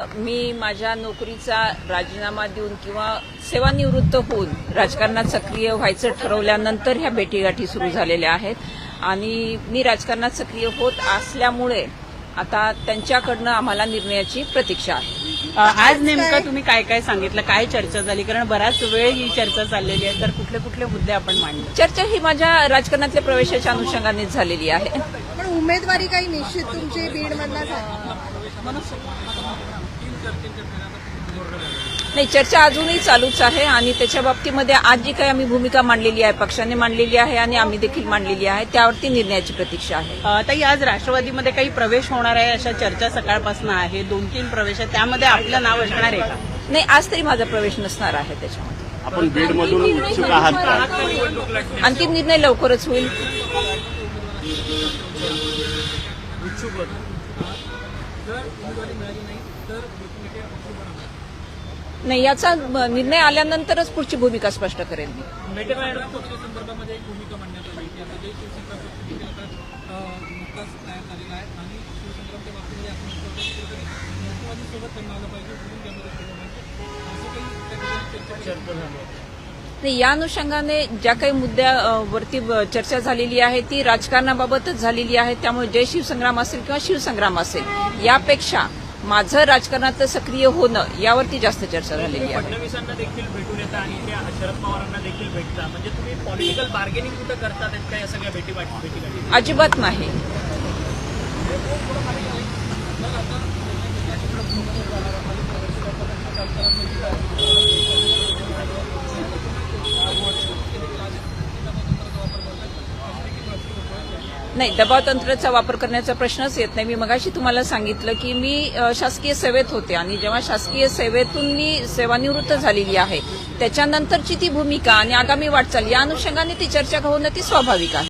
मी माझ्या नोकरीचा राजीनामा देऊन किंवा सेवानिवृत्त होऊन राजकारणात सक्रिय व्हायचं ठरवल्यानंतर ह्या भेटीगाठी सुरू झालेल्या आहेत. आणि मी राजकारणात सक्रिय होत असल्यामुळे आता त्यांच्याकडनं आम्हाला निर्णयाची प्रतीक्षा आहे. आज नेमकं तुम्ही काय काय सांगितलं? काय चर्चा झाली? कारण बराच वेळ ही चर्चा चाललेली आहे तर कुठले कुठले मुद्दे आपण मांडले चर्चा ही माझ्या राजकारणातल्या प्रवेशाच्या अनुषंगानेच झालेली आहे. पण उमेदवारी काही निश्चित तुमची बीडमधला झाली. नाही चर्चा अजूनही चालूच आहे आणि त्याच्या बाबतीमध्ये आज जी काही आम्ही भूमिका मांडलेली आहे पक्षाने मांडलेली आहे आणि आम्ही देखील मांडलेली आहे त्यावरती निर्णयाची प्रतीक्षा आहे. ताई आज राष्ट्रवादीमध्ये काही प्रवेश होणार आहे अशा चर्चा सकाळपासून आहे. दोन तीन प्रवेश आहे त्यामध्ये आपलं नाव असणार आहे का? नाही आज तरी माझा प्रवेश नसणार आहे त्याच्यामध्ये. आपण बीडमधून आहात अंतिम निर्णय लवकरच होईल. नाही याचा निर्णय आल्यानंतरच पुढची भूमिका स्पष्ट करेल मी. चर्चा नाही या अनुषंगाने ज्या काही मुद्द्यावरती चर्चा झालेली आहे ती राजकारणाबाबतच झालेली आहे. त्यामुळे जय शिवसंग्राम असेल किंवा शिवसंग्राम असेल यापेक्षा माझं राजकारणातलं सक्रिय होणं यावरती जास्त चर्चा झालेली आहे. फडणवीसांना देखील भेटून येता आणि त्या शरद पवारांना देखील भेटता म्हणजे तुम्ही पॉलिटिकल बार्गेनिंग कुठं करता त्या या सगळ्या भेटी भेटी अजिबात नाही. नाही दबाव तंत्राचा वापर करण्याचा प्रश्नच येत नाही. मी मगाशी तुम्हाला सांगितलं की मी शासकीय सेवेत होते आणि जेव्हा शासकीय सेवेतून मी सेवानिवृत्त झालेली आहे त्याच्यानंतरची ती भूमिका आणि आगामी वाटचाल या अनुषंगाने ती चर्चा होणं ती स्वाभाविक आहे.